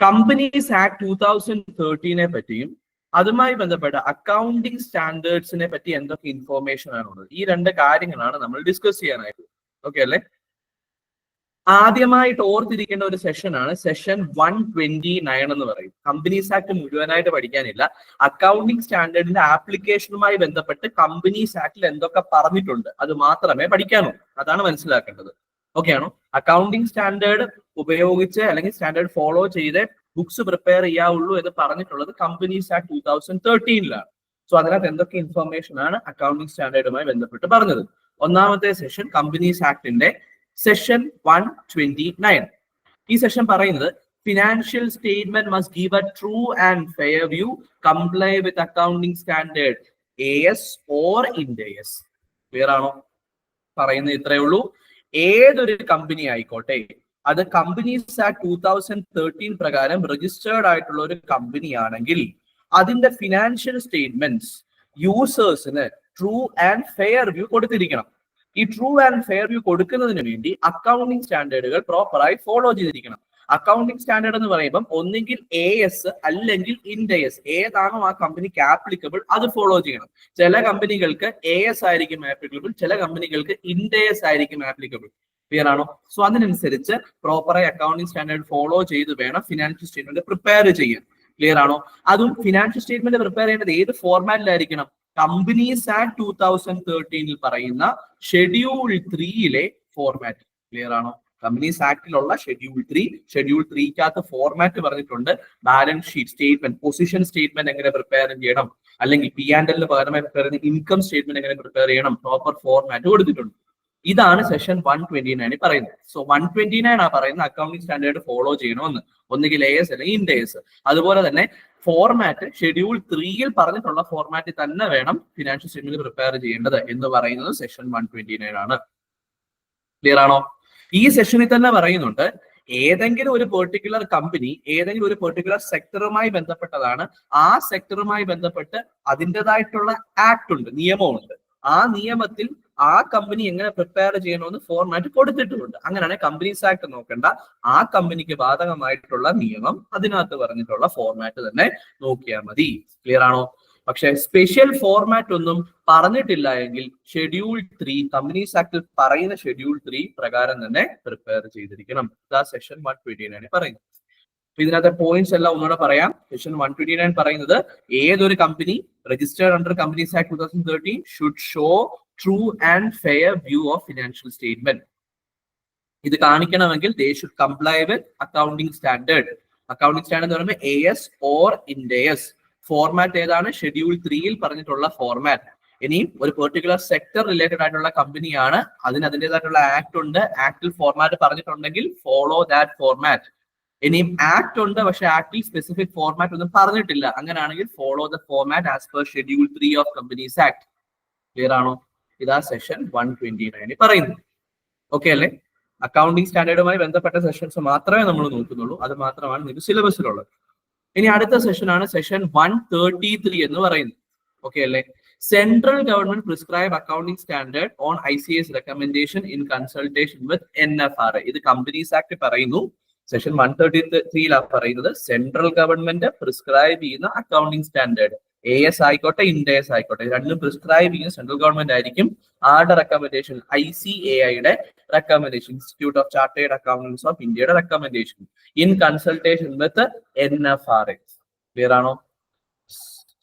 Companies act two thousand തേർട്ടീനെ പറ്റിയും അതുമായി ബന്ധപ്പെട്ട അക്കൗണ്ടിങ് സ്റ്റാൻഡേർഡ്സിനെ പറ്റി എന്തൊക്കെ ഇൻഫോർമേഷൻ ഉള്ളത് ഈ രണ്ട് കാര്യങ്ങളാണ് നമ്മൾ ഡിസ്കസ് ചെയ്യാനായിട്ട്. ഓക്കെ അല്ലേ? ആദ്യമായിട്ട് ഓർത്തിരിക്കേണ്ട ഒരു സെഷൻ ആണ് സെഷൻ വൺ ട്വന്റി നയൻ എന്ന് പറയും. കമ്പനീസ് ആക്ട് മുഴുവനായിട്ട് പഠിക്കാനില്ല. അക്കൗണ്ടിങ് സ്റ്റാൻഡേർഡിന്റെ ആപ്ലിക്കേഷനുമായി ബന്ധപ്പെട്ട് കമ്പനീസ് ആക്ടിൽ എന്തൊക്കെ പറഞ്ഞിട്ടുണ്ട് അത് മാത്രമേ പഠിക്കാനുള്ളൂ. അതാണ് മനസ്സിലാക്കേണ്ടത്. ഓക്കെ ആണോ? അക്കൗണ്ടിങ് സ്റ്റാൻഡേർഡ് ഉപയോഗിച്ച് അല്ലെങ്കിൽ സ്റ്റാൻഡേർഡ് ഫോളോ ചെയ്ത് ബുക്സ് പ്രിപ്പയർ ചെയ്യാവുള്ളൂ എന്ന് പറഞ്ഞിട്ടുള്ളത് കമ്പനീസ് ആക്ട് ടൂ തൗസൻഡ് തേർട്ടീനിലാണ് സോ അതിനകത്ത് എന്തൊക്കെ ഇൻഫർമേഷൻ ആണ് അക്കൗണ്ടിംഗ് സ്റ്റാൻഡേർഡുമായി ബന്ധപ്പെട്ട് പറഞ്ഞത്? ഒന്നാമത്തെ സെഷൻ കമ്പനീസ് ആക്ടിന്റെ സെഷൻ വൺ ട്വന്റി നയൻ ഈ സെഷൻ പറയുന്നത് financial statement must give a true and fair view comply with accounting standard A S or Ind AS clear ആണോ? പറയുന്നത് ഇത്രയേ ഉള്ളൂ. ഏതൊരു കമ്പനി ആയിക്കോട്ടെ അത് companies act two thousand thirteen പ്രകാരം രജിസ്റ്റേർഡ് ആയിട്ടുള്ള ഒരു കമ്പനി ആണെങ്കിൽ അതിന്റെ ഫിനാൻഷ്യൽ സ്റ്റേറ്റ്മെന്റ്സ് യൂസേഴ്സിന് ട്രൂ ആൻഡ് ഫെയർ വ്യൂ കൊടുത്തിരിക്കണം. ഈ ട്രൂ ആൻഡ് ഫെയർ വ്യൂ കൊടുക്കുന്നതിന് വേണ്ടി അക്കൗണ്ടിങ് സ്റ്റാൻഡേർഡുകൾ പ്രോപ്പറായി ഫോളോ ചെയ്തിരിക്കണം. അക്കൗണ്ടിങ് സ്റ്റാൻഡേർഡ് എന്ന് പറയുമ്പോൾ ഒന്നുകിൽ എ എസ് അല്ലെങ്കിൽ ഇൻഡയസ് ഏതാണോ ആ കമ്പനിക്ക് ആപ്ലിക്കബിൾ അത് ഫോളോ ചെയ്യണം. ചില കമ്പനികൾക്ക് എ എസ് ആയിരിക്കും ആപ്ലിക്കബിൾ ചില കമ്പനികൾക്ക് ഇൻഡയസ് ആയിരിക്കും ആപ്ലിക്കബിൾ ക്ലിയർ ആണോ? സോ അതിനനുസരിച്ച് പ്രോപ്പറായി അക്കൗണ്ടിങ് സ്റ്റാൻഡേർഡ് ഫോളോ ചെയ്ത് വേണം ഫിനാൻഷ്യൽ സ്റ്റേറ്റ്മെന്റ് പ്രിപ്പയർ ചെയ്യാൻ. ക്ലിയർ ആണോ? അതും ഫിനാൻഷ്യൽ സ്റ്റേറ്റ്മെന്റ് പ്രിപ്പയർ ചെയ്യേണ്ടത് ഏത് ഫോർമാറ്റിലായിരിക്കണം കമ്പനീസ് ആക്ട് ടൂ തൗസൻഡ് തേർട്ടീനിൽ പറയുന്ന ഷെഡ്യൂൾ ത്രീയിലെ ഫോർമാറ്റ് ക്ലിയർ ആണോ? കമ്പനീസ് ആക്ടിലുള്ള ഷെഡ്യൂൾ ത്രീ ഷെഡ്യൂൾ ത്രീക്കകത്ത് ഫോർമാറ്റ് പറഞ്ഞിട്ടുണ്ട്. Balance sheet statement position statement എങ്ങനെ പ്രിപ്പയർ ചെയ്യണം? അല്ലെങ്കിൽ പി ആൻഡ് എല്ലിന് പകരമായി പ്രിപ്പയർ ചെയ്യുന്ന ഇൻകം സ്റ്റേറ്റ്മെന്റ് എങ്ങനെ പ്രിപ്പയർ ചെയ്യണം? പ്രോപ്പർ ഫോർമാറ്റ് കൊടുത്തിട്ടുണ്ട്. ഇതാണ് സെഷൻ വൺ ട്വന്റി നയൻ പറയുന്നത്. സോ വൺ ട്വന്റി നയൻ ആ പറയുന്ന അക്കൗണ്ടിംഗ് സ്റ്റാൻഡേർഡ് ഫോളോ ചെയ്യണമെന്ന്. ഒന്നുകിൽ എ എസ് അല്ലെങ്കിൽ ഇൻഡേസ് അതുപോലെ തന്നെ ഫോർമാറ്റ് ഷെഡ്യൂൾ ത്രീയിൽ പറഞ്ഞിട്ടുള്ള ഫോർമാറ്റിൽ തന്നെ വേണം ഫിനാൻഷ്യൽ സ്റ്റേറ്റ്മെന്റ് പ്രിപ്പയർ ചെയ്യേണ്ടത് എന്ന് പറയുന്നത് സെഷൻ വൺ ട്വന്റി നയൻ ആണ്. ക്ലിയർ ആണോ? ഈ സെഷനിൽ തന്നെ പറയുന്നുണ്ട് ഏതെങ്കിലും ഒരു പെർട്ടിക്കുലർ കമ്പനി ഏതെങ്കിലും ഒരു പെർട്ടിക്കുലർ സെക്ടറുമായി ബന്ധപ്പെട്ടതാണ്. ആ സെക്ടറുമായി ബന്ധപ്പെട്ട് അതിന്റെതായിട്ടുള്ള ആക്ട് ഉണ്ട് നിയമമുണ്ട്. ആ നിയമത്തിൽ ആ കമ്പനി എങ്ങനെ പ്രിപ്പയർ ചെയ്യണമെന്ന് ഫോർമാറ്റ് കൊടുത്തിട്ടുമുണ്ട്. അങ്ങനെയാണെങ്കിൽ കമ്പനീസ് ആക്ട് നോക്കേണ്ട. ആ കമ്പനിക്ക് ബാധകമായിട്ടുള്ള നിയമം അതിനകത്ത് പറഞ്ഞിട്ടുള്ള ഫോർമാറ്റ് തന്നെ നോക്കിയാൽ മതി. ക്ലിയർ ആണോ? പക്ഷെ സ്പെഷ്യൽ ഫോർമാറ്റ് ഒന്നും പറഞ്ഞിട്ടില്ല എങ്കിൽ ഷെഡ്യൂൾ ത്രീ കമ്പനീസ് ആക്ടിൽ പറയുന്ന ഷെഡ്യൂൾ ത്രീ പ്രകാരം തന്നെ പ്രിപ്പയർ ചെയ്തിരിക്കണം. ഇതാ സെഷൻ വൺ ട്വന്റി നയൻ പറയുന്നത് ഇതിനകത്തെ പോയിന്റ്സ് എല്ലാം ഒന്നുകൂടെ പറയാം. സെഷൻ വൺ ട്വന്റി നയൻ പറയുന്നത് ഏതൊരു company registered under companies act two thousand thirteen should show true and fair view of financial statement ഇത് കാണിക്കണമെങ്കിൽ they should comply with accounting standard accounting standard എന്ന് പറയുമ്പോൾ A S or Ind AS format ഏതാണ്? Schedule ത്രീയിൽ പറഞ്ഞിട്ടുള്ള format ഇനിയും ഒരു particular sector related ആയിട്ടുള്ള കമ്പനിയാണ് അതിന് അതിന്റെതായിട്ടുള്ള ആക്ട് ഉണ്ട്. ആക്ടിൽ ഫോർമാറ്റ് പറഞ്ഞിട്ടുണ്ടെങ്കിൽ ഫോളോ ദാറ്റ് ഫോർമാറ്റ് ഇനിയും ആക്ട് ഉണ്ട് പക്ഷെ ആക്ടിൽ സ്പെസിഫിക് ഫോർമാറ്റ് ഒന്നും പറഞ്ഞിട്ടില്ല. അങ്ങനെയാണെങ്കിൽ follow the format as per schedule three of companies act clear ആണോ? ഇതാ സെഷൻ വൺ ട്വന്റി നയനിൽ പറയുന്നത് ഓക്കെ അല്ലേ? അക്കൗണ്ടിങ് സ്റ്റാൻഡേർഡുമായി ബന്ധപ്പെട്ട സെഷൻസ് മാത്രമേ നമ്മൾ നോക്കുന്നുള്ളൂ. അത് മാത്രമാണ് നിങ്ങൾക്ക് സിലബസിലുള്ളത് ഇനി അടുത്ത സെഷനാണ് സെഷൻ വൺ തേർട്ടി ത്രീ എന്ന് പറയുന്നത്. ഓക്കെ അല്ലേ? Central government prescribe accounting standard on I C S recommendation in consultation with N F R ഇത് കമ്പനീസ് ആക്ട് പറയുന്നു. സെഷൻ വൺ തേർട്ടി ത്രീയിലാണ് പറയുന്നത്. സെൻട്രൽ ഗവൺമെന്റ് പ്രിസ്ക്രൈബ് ചെയ്യുന്ന അക്കൗണ്ടിംഗ് സ്റ്റാൻഡേർഡ് എ എസ് ആയിക്കോട്ടെ Ind AS ആയിക്കോട്ടെ. രണ്ടും പ്രിസ്ക്രൈബ് ചെയ്യുന്ന സെൻട്രൽ ഗവൺമെന്റ് ആയിരിക്കും. ആരുടെ റെക്കമെൻഡേഷൻ ഐ സി എ ഐയുടെ recommendation institute of chartered accountants of ഇന്ത്യയുടെ recommendation in consultation with N F R X clear ആണോ?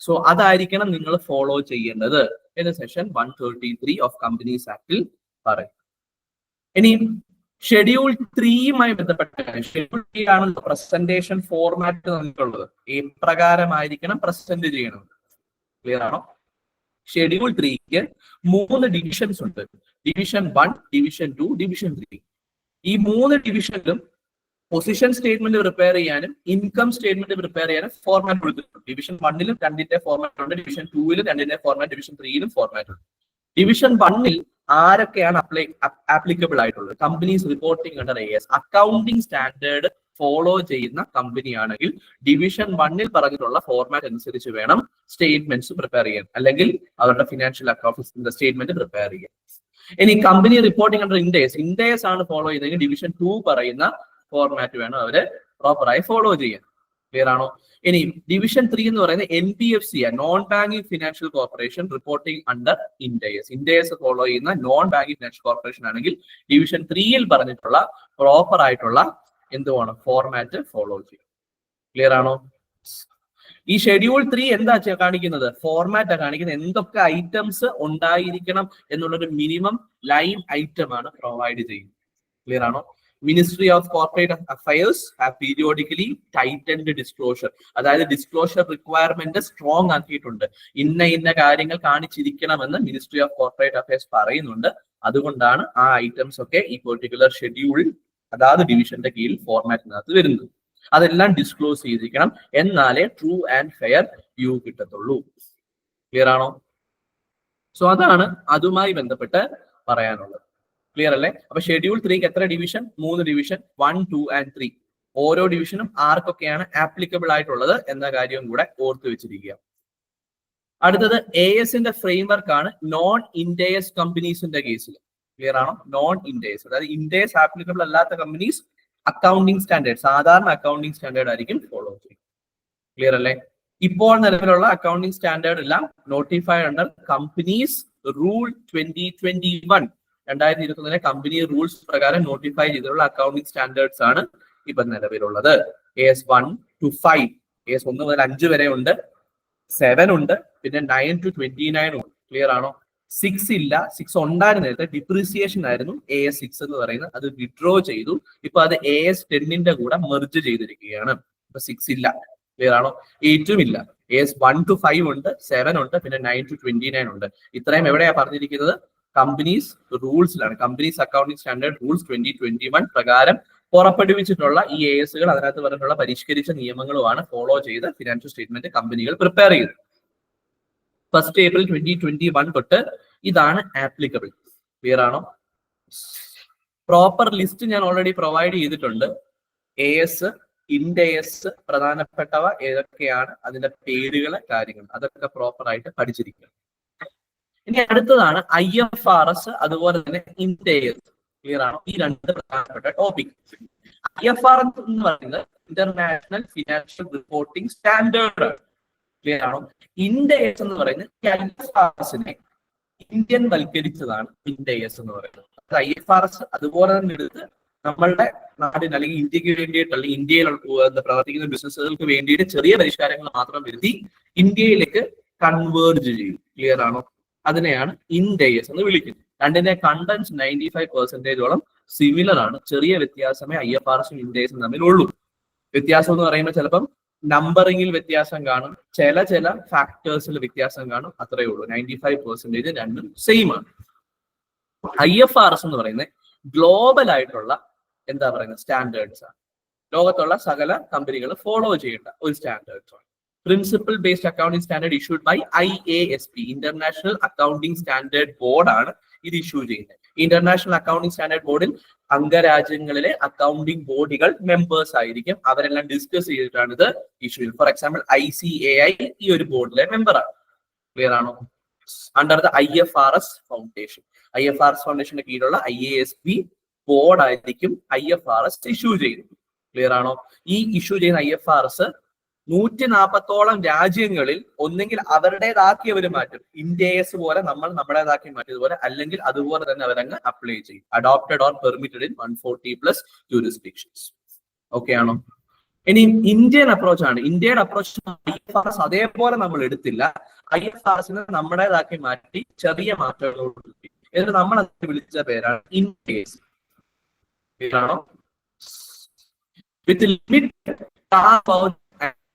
സോ അതായിരിക്കണം നിങ്ങൾ ഫോളോ ചെയ്യേണ്ടത്. എന്ന് section one thirty three of companies ആക്ടിൽ പറയും ഇനി ഷെഡ്യൂൾ ത്രീയുമായി ബന്ധപ്പെട്ട ഷെഡ്യൂൾ ത്രീ ആണല്ലോ പ്രസന്റേഷൻ ഫോർമാറ്റ് നമുക്കുള്ളത് എപ്രകാരമായിരിക്കണം പ്രസന്റ് ചെയ്യണത് ക്ലിയർ ആണോ? ഷെഡ്യൂൾ ത്രീക്ക് മൂന്ന് ഡിവിഷൻസ് ഉണ്ട്. Division one division two division three ഈ മൂന്ന് ഡിവിഷനിലും പൊസിഷൻ സ്റ്റേറ്റ്മെന്റ് പ്രിപ്പയർ ചെയ്യാനും ഇൻകം സ്റ്റേറ്റ്മെന്റ് പ്രിപ്പയർ ചെയ്യാനും ഫോർമാറ്റ് കൊടുത്തിട്ടുണ്ട്. ഡിവിഷൻ വണ്ണിലും രണ്ടിന്റെ ഫോർമാറ്റ് ഉണ്ട്. ഡിവിഷൻ ടൂവിലും രണ്ടിന്റെ ഫോർമാറ്റ് ഡിവിഷൻ ത്രീയിലും ഫോർമാറ്റ് ഉണ്ട്. ഡിവിഷൻ വണ്ണിൽ ആരൊക്കെയാണ് അപ്ലൈ ആപ്ലിക്കബിൾ ആയിട്ടുള്ളത്? Companies reporting under A S accounting standard follow ചെയ്യുന്ന കമ്പനിയാണെങ്കിൽ ഡിവിഷൻ വണ്ണിൽ പറഞ്ഞിട്ടുള്ള ഫോർമാറ്റ് അനുസരിച്ച് വേണം സ്റ്റേറ്റ്മെന്റ്സ് പ്രിപ്പയർ ചെയ്യാൻ. അല്ലെങ്കിൽ അവരുടെ ഫിനാൻഷ്യൽ അക്കൗണ്ട്സിന്റെ സ്റ്റേറ്റ്മെന്റ് പ്രിപ്പയർ ചെയ്യാൻ. ഇനി company reporting under Ind AS Ind AS ആണ് ഫോളോ ചെയ്യുന്നതെങ്കിൽ ഡിവിഷൻ ടു പറയുന്ന ഫോർമാറ്റ് വേണം അവർ പ്രോപ്പറായി ഫോളോ ചെയ്യാൻ. ക്ലിയർ ആണോ ഇനി ഡിവിഷൻ ത്രീ എന്ന് പറയുന്നത് N B F C non banking financial corporation reporting under Ind AS Ind AS follow ചെയ്യുന്ന നോൺ ബാങ്കിങ് ഫിനാൻഷ്യൽ കോർപ്പറേഷൻ ആണെങ്കിൽ ഡിവിഷൻ ത്രീയിൽ പറഞ്ഞിട്ടുള്ള പ്രോപ്പർ ആയിട്ടുള്ള എന്തുവാണ്? വേണം ഫോർമാറ്റ് ഫോളോ ചെയ്യും. ക്ലിയർ ആണോ? ഈ ഷെഡ്യൂൾ ത്രീ എന്താ കാണിക്കുന്നത്? ഫോർമാറ്റാ കാണിക്കുന്നത് എന്തൊക്കെ ഐറ്റംസ് ഉണ്ടായിരിക്കണം എന്നുള്ളൊരു മിനിമം ലൈൻ ഐറ്റം ആണ് പ്രൊവൈഡ് ചെയ്യുന്നത്. ക്ലിയർ ആണോ? Ministry of corporate affairs have periodically tightened disclosure അതായത് ഡിസ്ക്ലോഷർ റിക്വയർമെന്റ് സ്ട്രോങ് ആക്കിയിട്ടുണ്ട്. ഇന്ന ഇന്ന കാര്യങ്ങൾ കാണിച്ചിരിക്കണമെന്ന് മിനിസ്ട്രി ഓഫ് കോർപ്പറേറ്റ് അഫയേഴ്സ് പറയുന്നുണ്ട്. അതുകൊണ്ടാണ് ആ ഐറ്റംസ് ഒക്കെ ഈ പെർട്ടിക്കുലർ ഷെഡ്യൂൾ അതാത് ഡിവിഷന്റെ കീഴിൽ ഫോർമാറ്റിനകത്ത് വരുന്നത്. അതെല്ലാം ഡിസ്ക്ലോസ് ചെയ്തിരിക്കണം. എന്നാലേ ട്രൂ ആൻഡ് ഫെയർ വ്യൂ കിട്ടത്തുള്ളൂ. ക്ലിയർ ആണോ? സോ അതാണ് അതുമായി ബന്ധപ്പെട്ട് പറയാനുള്ളത്. ക്ലിയർ അല്ലേ? അപ്പൊ ഷെഡ്യൂൾ ത്രീക്ക് എത്ര ഡിവിഷൻ മൂന്ന് division one two and three ഓരോ ഡിവിഷനും ആർക്കൊക്കെയാണ് ആപ്ലിക്കബിൾ ആയിട്ടുള്ളത് എന്ന കാര്യവും കൂടെ ഓർത്തു വെച്ചിരിക്കുക. അടുത്തത് എ എസിന്റെ ഫ്രെയിംവർക്ക് ആണ് നോൺ ഇൻഡേയസ് കമ്പനീസിന്റെ കേസിൽ ക്ലിയർ ആണോ? നോൺ ഇൻഡേയസ് അതായത് ഇൻഡേയസ് ആപ്ലിക്കബിൾ അല്ലാത്ത കമ്പനീസ് അക്കൗണ്ടിങ് സ്റ്റാൻഡേർഡ് സാധാരണ അക്കൗണ്ടിങ് സ്റ്റാൻഡേർഡ് ആയിരിക്കും ഫോളോ ചെയ്യും ക്ലിയർ അല്ലേ? ഇപ്പോൾ നിലവിലുള്ള അക്കൗണ്ടിങ് സ്റ്റാൻഡേർഡ് എല്ലാം notified under companies rule twenty twenty one രണ്ടായിരത്തി ഇരുപത്തൊന്നിലെ കമ്പനി റൂൾസ് പ്രകാരം നോട്ടിഫൈ ചെയ്തിട്ടുള്ള അക്കൗണ്ടിംഗ് സ്റ്റാൻഡേർഡ്സ് ആണ് ഇപ്പൊ നിലവിലുള്ളത്. A S one two five A S ഒന്ന് മുതൽ അഞ്ച് വരെ ഉണ്ട്. സെവൻ ഉണ്ട്. പിന്നെ നയൻ ടു ട്വന്റി നയൻ ഉണ്ട്. ക്ലിയർ ആണോ? സിക്സ് ഇല്ല. സിക്സ് ഉണ്ടായിരുന്ന നേരത്തെ. ഡിപ്രീസിയേഷൻ ആയിരുന്നു. എ എസ് സിക്സ് എന്ന് പറയുന്നത്. അത് വിഡ്രോ ചെയ്തു. ഇപ്പൊ അത് എ എസ് ടെന്നിന്റെ കൂടെ മെർജ് ചെയ്തിരിക്കുകയാണ്. ഇപ്പൊ സിക്സ് ഇല്ല. ക്ലിയർ ആണോ? എയ്റ്റും ഇല്ല. എസ് വൺ ടു ഫൈവ് ഉണ്ട്. സെവൻ ഉണ്ട്. പിന്നെ നയൻ ടു ട്വന്റി നയൻ ഉണ്ട്. ഇത്രയും എവിടെയാ പറഞ്ഞിരിക്കുന്നത്? Companies റൂൾസിലാണ്. Companies accounting standard rules twenty twenty one പ്രകാരം പുറപ്പെടുവിച്ചിട്ടുള്ള ഈ എ എസുകൾ അതിനകത്ത് പറഞ്ഞിട്ടുള്ള പരിഷ്കരിച്ച നിയമങ്ങളുമാണ് ഫോളോ ചെയ്ത് ഫിനാൻഷ്യൽ സ്റ്റേറ്റ്മെന്റ് കമ്പനികൾ പ്രിപ്പയർ ചെയ്തത്. First April twenty twenty one തൊട്ട് ഇതാണ് ആപ്ലിക്കബിൾ ക്ലിയർ ആണോ? പ്രോപ്പർ ലിസ്റ്റ് ഞാൻ ഓൾറെഡി പ്രൊവൈഡ് ചെയ്തിട്ടുണ്ട്. എ എസ് ഇൻഡയസ് പ്രധാനപ്പെട്ടവ ഏതൊക്കെയാണ്? അതിന്റെ പേരുകൾ കാര്യങ്ങൾ അതൊക്കെ പ്രോപ്പർ ആയിട്ട് പഠിച്ചിരിക്കുക. ഇനി അടുത്തതാണ് ഐ എഫ് ആർ എസ് അതുപോലെ തന്നെ ഇൻഡയസ് ക്ലിയർ ആണോ? ഈ രണ്ട് പ്രധാനപ്പെട്ട topic I F R S എന്ന് പറയുന്നത് international financial reporting standard clear ആണോ? ഇൻഡയസ് എന്ന് പറയുന്നത് ഐ എഫ് ആർ എസിനെ ഇന്ത്യൻ വൽക്കരിച്ചതാണ് ഇൻഡയസ് എന്ന് പറയുന്നത്. ഐ എഫ് ആർ എസ് അതുപോലെ തന്നെ എടുത്ത് നമ്മളുടെ നാടിന് അല്ലെങ്കിൽ ഇന്ത്യയ്ക്ക് വേണ്ടിയിട്ട് അല്ലെങ്കിൽ ഇന്ത്യയിൽ പ്രവർത്തിക്കുന്ന ബിസിനസ്സുകൾക്ക് വേണ്ടിയിട്ട് ചെറിയ പരിഷ്കാരങ്ങൾ മാത്രം വരുത്തി ഇന്ത്യയിലേക്ക് കൺവേർജ് ചെയ്യും. ക്ലിയർ ആണോ? അതിനെയാണ് ഇൻഡയസ് എന്ന് വിളിക്കുന്നത്. രണ്ടിന്റെ കണ്ടന്റ് നയന്റി ഫൈവ് പെർസെന്റേജോളം സിമിലർ ആണ്. ചെറിയ വ്യത്യാസമേ ഐ എഫ് ആർ എസും ഇൻഡയസും തമ്മിലുള്ളൂ. വ്യത്യാസം എന്ന് പറയുമ്പോൾ ചിലപ്പം നമ്പറിങ്ങിൽ വ്യത്യാസം കാണും. ചില ചില ഫാക്ടേഴ്സിൽ വ്യത്യാസം കാണും. അത്രയേ ഉള്ളൂ. നയന്റി ഫൈവ് പെർസെന്റേജ് രണ്ടും സെയിം ആണ്. ഐ എഫ് ആർ എസ് എന്ന് പറയുന്നത് ഗ്ലോബൽ ആയിട്ടുള്ള എന്താ പറയുന്നത് സ്റ്റാൻഡേർഡ്സ് ആണ്. ലോകത്തുള്ള സകല കമ്പനികൾ ഫോളോ ചെയ്യേണ്ട ഒരു സ്റ്റാൻഡേർഡ്സ് ആണ്. Principal based accounting standard issued by I A S B international accounting standard ബോർഡാണ് ഇത് ഇഷ്യൂ ചെയ്യുന്നത്. ഇന്റർനാഷണൽ അക്കൗണ്ടിംഗ് സ്റ്റാൻഡേർഡ് ബോർഡിൽ അംഗരാജ്യങ്ങളിലെ അക്കൗണ്ടിംഗ് ബോഡികൾ മെമ്പേഴ്സ് ആയിരിക്കും. അവരെല്ലാം ഡിസ്കസ് ചെയ്തിട്ടാണ് ഇത് ഇഷ്യൂ ചെയ്യുന്നത്. For example I C A I ഈ ഒരു ബോർഡിലെ മെമ്പറാണ് ക്ലിയർ ആണോ. Under the I F R S foundation I F R S ഫൗണ്ടേഷന്റെ കീഴിലുള്ള I A S B board ആയിരിക്കും I F R S issue ചെയ്യുന്നത്. ക്ലിയർ ആണോ? ഈ ഇഷ്യൂ ചെയ്യുന്ന ഐ എഫ് ആർ എസ് നൂറ്റി നാൽപ്പത്തോളം രാജ്യങ്ങളിൽ ഒന്നെങ്കിൽ അവരുടേതാക്കിയവർ മാറ്റും. ഇന്ത്യസ് പോലെ നമ്മൾ നമ്മുടേതാക്കി മാറ്റിയതുപോലെ അല്ലെങ്കിൽ അതുപോലെ തന്നെ അവരങ്ങ് അപ്ലൈ ചെയ്യും. Adopted or permitted in one forty plus jurisdictions okay ആണോ? ഇനി ഇന്ത്യൻ അപ്രോച്ച് ആണ്. ഇന്ത്യയുടെ approach I F R S അതേപോലെ നമ്മൾ എടുത്തില്ല. ഐ എഫ് ആർ എസിനെ നമ്മുടേതാക്കി മാറ്റി ചെറിയ മാറ്റങ്ങളോട്. എന്നിട്ട് നമ്മൾ അത് വിളിച്ച പേരാണ് ഇൻഡേസ് പേരാണോ? With limit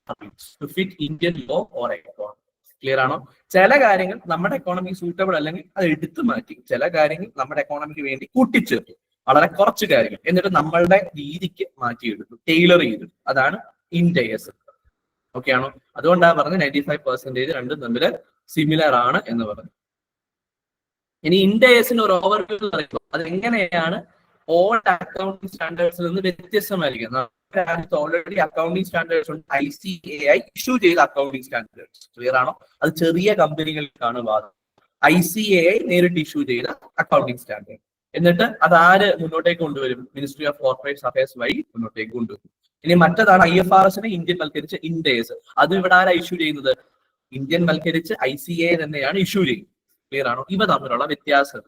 to fit Indian law or economy clear ആണോ? ചില കാര്യങ്ങൾ നമ്മുടെ എക്കോണമിക്ക് സൂട്ടബിൾ അല്ലെങ്കിൽ അത് എടുത്തു മാറ്റി. ചില കാര്യങ്ങൾ നമ്മുടെ എക്കോണമിക്ക് വേണ്ടി കൂട്ടിച്ചേർത്തു. വളരെ കുറച്ച് കാര്യങ്ങൾ. എന്നിട്ട് നമ്മളുടെ രീതിക്ക് മാറ്റിയെടുത്തു. ടൈലർ ചെയ്തു. അതാണ് ഇൻഡയസ് ഓക്കെ ആണോ? അതുകൊണ്ടാണ് പറഞ്ഞത് നയന്റി ഫൈവ് പെർസെന്റേജ് രണ്ടും തമ്മിൽ സിമിലർ ആണ് എന്ന് പറഞ്ഞു. ഇനി ഇൻഡയസിന് ഒരു ഓവർവ്യൂ പറയുമ്പോൾ അത് എങ്ങനെയാണ് ഓൾഡ് അക്കൗണ്ടിങ് സ്റ്റാൻഡേർഡ്സിൽ നിന്ന് വ്യത്യസ്തമായിരിക്കും ഓൾറെഡി അക്കൗണ്ടിംഗ് സ്റ്റാൻഡേർഡ്സ് ഉണ്ട്. I C A I issue ചെയ്ത അക്കൗണ്ടിംഗ് സ്റ്റാൻഡേർഡ്സ് ക്ലിയർ ആണോ? അത് ചെറിയ കമ്പനികൾക്കാണ് ബാധകം ഐ സി എ ഐ നേരിട്ട് ഇഷ്യൂ ചെയ്ത അക്കൗണ്ടിംഗ് സ്റ്റാൻഡേർഡ് എന്നിട്ട് അത് ആര് മുന്നോട്ടേക്ക് കൊണ്ടുവരും? മിനിസ്ട്രി ഓഫ് കോർപ്പറേറ്റ് അഫയേഴ്സ് വഴി മുന്നോട്ടേക്ക് കൊണ്ടുവരും. ഇനി മറ്റതാണ് ഐ എഫ് ആർ എസിനെ ഇന്ത്യൻ വൽക്കരിച്ച് ഇൻഡേസ് അത് ഇവിടെ ആരാ ഇഷ്യൂ ചെയ്യുന്നത്? ഇന്ത്യൻ വൽക്കരിച്ച് ഐ സി എ തന്നെയാണ് ഇഷ്യൂ ചെയ്യുന്നത്. ക്ലിയർ ആണോ? ഇവ തമ്മിലുള്ള വ്യത്യാസം.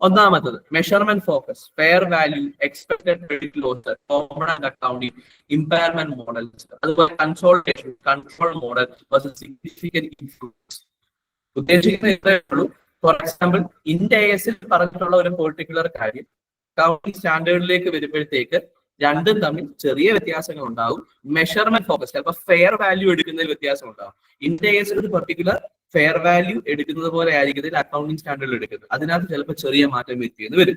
ഒന്നാമത്തത് measurement focus fair value expected credit loss common and accounting impairment models അതുപോലെ കൺസോൾട്ടേഷൻ കൺട്രോൾ മോഡൽ ഉദ്ദേശിക്കുന്നത് ഫോർ എക്സാമ്പിൾ ഇൻഡയസിൽ പറഞ്ഞിട്ടുള്ള ഒരു പെർട്ടിക്കുലർ കാര്യം അക്കൗണ്ടിങ് സ്റ്റാൻഡേർഡിലേക്ക് വരുമ്പോഴത്തേക്ക് രണ്ടും തമ്മിൽ ചെറിയ വ്യത്യാസങ്ങൾ ഉണ്ടാവും. മെഷർമെന്റ് ഫോക്കസ് ചിലപ്പോൾ ഫെയർ വാല്യൂ എടുക്കുന്നതിൽ വ്യത്യാസം ഉണ്ടാവും. ഇന്ത്യ കേസിൽ ഒരു പെർട്ടിക്കുലർ ഫെയർ വാല്യൂ എടുക്കുന്നത് പോലെ ആയിരിക്കും അക്കൗണ്ടിങ് സ്റ്റാൻഡേർഡിൽ എടുക്കുന്നത്. അതിനകത്ത് ചിലപ്പോൾ ചെറിയ മാറ്റം വരുത്തിയെന്ന് വരും.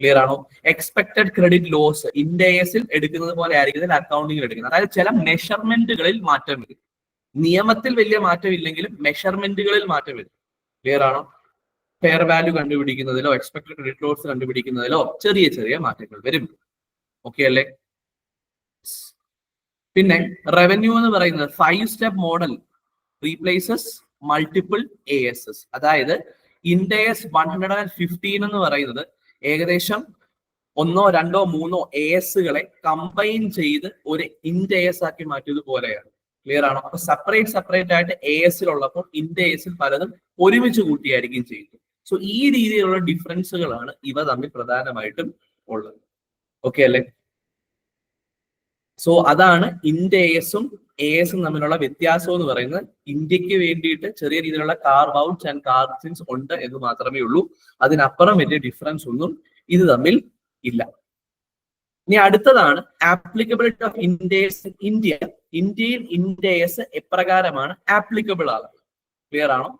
ക്ലിയർ ആണോ? എക്സ്പെക്ടഡ് ക്രെഡിറ്റ് ലോസ് ഇൻഡേസിൽ എടുക്കുന്നത് പോലെ ആയിരിക്കും അക്കൗണ്ടിങ്ങിൽ എടുക്കുന്നത്. അതായത് ചില മെഷർമെന്റുകളിൽ മാറ്റം വരും. നിയമത്തിൽ വലിയ മാറ്റം ഇല്ലെങ്കിലും മെഷർമെന്റുകളിൽ മാറ്റം വരും. ക്ലിയർ ആണോ? ഫെയർ വാല്യൂ കണ്ടുപിടിക്കുന്നതിലോ എക്സ്പെക്ടഡ് ക്രെഡിറ്റ് ലോസ് കണ്ടുപിടിക്കുന്നതിലോ ചെറിയ ചെറിയ മാറ്റങ്ങൾ വരും. ഓക്കെ അല്ലേ? പിന്നെ റവന്യൂ എന്ന് പറയുന്നത് five step model replaces multiple A S S അതായത് Ind AS one hundred and fifteen എന്ന് പറയുന്നത് ഏകദേശം ഒന്നോ രണ്ടോ മൂന്നോ എ എസുകളെ കമ്പൈൻ ചെയ്ത് ഒരു ഇൻഡേസ് ആക്കി മാറ്റിയത് പോലെയാണ്. ക്ലിയർ ആണോ? അപ്പൊ സെപ്പറേറ്റ് സെപ്പറേറ്റ് ആയിട്ട് എ എസിലുള്ളപ്പോൾ ഇൻഡേസിൽ പലതും ഒരുമിച്ച് കൂട്ടിയായിരിക്കും ചെയ്യുന്നത്. സോ ഈ രീതിയിലുള്ള ഡിഫറൻസുകളാണ് ഇവ തമ്മിൽ പ്രധാനമായിട്ടും ഉള്ളത്. ഓക്കെ അല്ലേ? സോ അതാണ് ഇന്ത്യസും എ എസും തമ്മിലുള്ള വ്യത്യാസം എന്ന് പറയുന്നത്. ഇന്ത്യയ്ക്ക് വേണ്ടിയിട്ട് ചെറിയ രീതിയിലുള്ള കാർവ് ഔട്ട്സ് ആൻഡ് കാർസിൻസ് ഉണ്ട് എന്ന് മാത്രമേ ഉള്ളൂ. അതിനപ്പുറം വലിയ ഡിഫറൻസ് ഒന്നും ഇത് തമ്മിൽ ഇല്ല. ഇനി അടുത്തതാണ് applicability of Ind AS India ഇന്ത്യയിൽ ഇന്ത്യസ് എപ്രകാരമാണ് ആപ്ലിക്കബിൾ ആകുന്നത്? ക്ലിയർ ആണോ?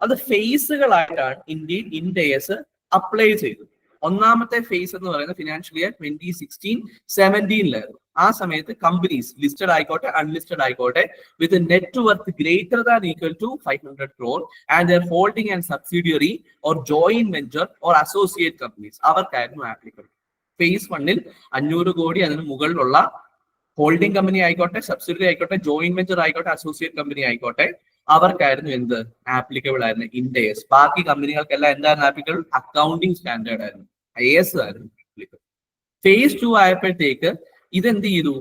അത് ഫേസുകളായിട്ടാണ് ഇന്ത്യയിൽ ഇന്ത്യസ് അപ്ലൈ ചെയ്തത്. ഒന്നാമത്തെ ഫേസ് എന്ന് പറയുന്നത് ഫിനാൻഷ്യൽ ഇയർ ട്വന്റി സിക്സ്റ്റീൻ സെവന്റീനിലായിരുന്നു ആ സമയത്ത് കമ്പനീസ് ലിസ്റ്റഡ് ആയിക്കോട്ടെ അൺലിസ്റ്റഡ് ആയിക്കോട്ടെ with net worth greater than equal to five hundred crore and holding and subsidiary or joint venture or associate companies അവർക്കായിരുന്നു applicable phase വണ്ണിൽ അഞ്ഞൂറ് കോടി അതിന് മുകളിലുള്ള ഹോൾഡിംഗ് കമ്പനി ആയിക്കോട്ടെ സബ്സിഡിയറി ആയിക്കോട്ടെ ജോയിന്റ് വെഞ്ചർ ആയിക്കോട്ടെ അസോസിയേറ്റ് കമ്പനി ആയിക്കോട്ടെ അവർക്കായിരുന്നു എന്ത്? ആപ്ലിക്കബിൾ ആയിരുന്നു. ഇൻഡേസ് ബാക്കി കമ്പനികൾക്കെല്ലാം എന്തായിരുന്നു ആപ്ലിക്കബിൾ അക്കൗണ്ടിങ് സ്റ്റാൻഡേർഡ് ആയിരുന്നു. ഐ എസ് ആയിരുന്നു ആപ്ലിക്കബിൾ ഫേസ് ടു ആയപ്പോഴത്തേക്ക് ഇതെന്ത് ചെയ്തു?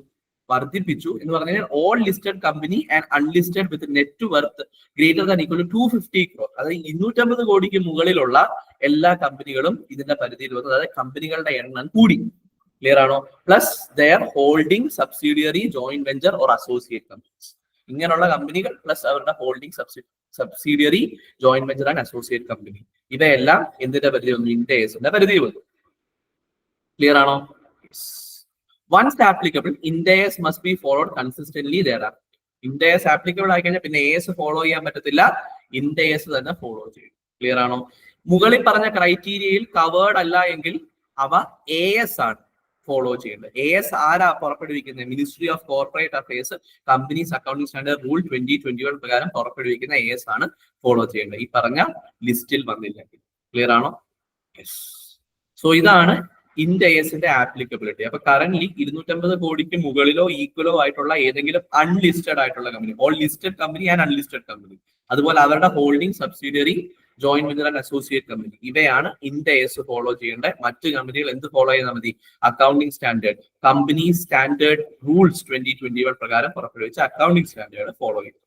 വർദ്ധിപ്പിച്ചു എന്ന് പറഞ്ഞു കഴിഞ്ഞാൽ all listed company and unlisted with net worth greater than equal to fifty crore അതായത് ഇരുന്നൂറ്റമ്പത് കോടിക്ക് മുകളിലുള്ള എല്ലാ കമ്പനികളും ഇതിന്റെ പരിധിയിൽ വന്നു. അതായത് കമ്പനികളുടെ എണ്ണം കൂടി. ക്ലിയർ ആണോ? Plus their holding subsidiary joint venture or associate companies ഇങ്ങനെയുള്ള കമ്പനികൾ പ്ലസ് അവരുടെ holding subsidiary joint venture and associate company ഇവയെല്ലാം എന്തിന്റെ പരിധി വന്നു? ഇൻഡേസിന്റെ പരിധി വന്നു. ക്ലിയർ ആണോ? Once applicable Ind AS must be followed consistently there are Ind AS applicable ആയി കഴിഞ്ഞാൽ പിന്നെ എസ് ഫോളോ ചെയ്യാൻ പറ്റത്തില്ല. ഇൻഡേസ് തന്നെ ഫോളോ ചെയ്യും. ക്ലിയർ ആണോ? മുകളിൽ പറഞ്ഞ ക്രൈറ്റീരിയയിൽ കവേർഡ് അല്ല എങ്കിൽ അവ എ എസ് ആണ്. ഫോളോ ചെയ്യേണ്ടത് എ എസ് ആരാ പുറപ്പെടുവിക്കുന്നത് ministry of corporate affairs companies accounting standard rule twenty twenty one പ്രകാരം പുറപ്പെടുവിക്കുന്ന എ എസ് ആണ് ഫോളോ ചെയ്യേണ്ടത്. ഈ പറഞ്ഞ ലിസ്റ്റിൽ വന്നില്ലെങ്കിൽ. ക്ലിയർ ആണോ? സോ ഇതാണ് ഇൻഡേസിന്റെ ആപ്ലിക്കബിലിറ്റി അപ്പൊ കറന്റ് ഇരുന്നൂറ്റമ്പത് കോടിക്ക് മുകളിലോ ഈക്വലോ ആയിട്ടുള്ള ഏതെങ്കിലും അൺലിസ്റ്റഡ് ആയിട്ടുള്ള company all listed company and unlisted company അതുപോലെ അവരുടെ holding subsidiary joint venture and associate company ഇവയാണ് ഇൻഡേസ് ഫോളോ ചെയ്യേണ്ട മറ്റ് കമ്പനികൾ എന്ത് ഫോളോ ചെയ്താൽ മതി? Accounting standard company standard rules twenty twenty one പ്രകാരം പുറപ്പെടുവിച്ച അക്കൗണ്ടിംഗ് സ്റ്റാൻഡേർഡ് ഫോളോ ചെയ്യും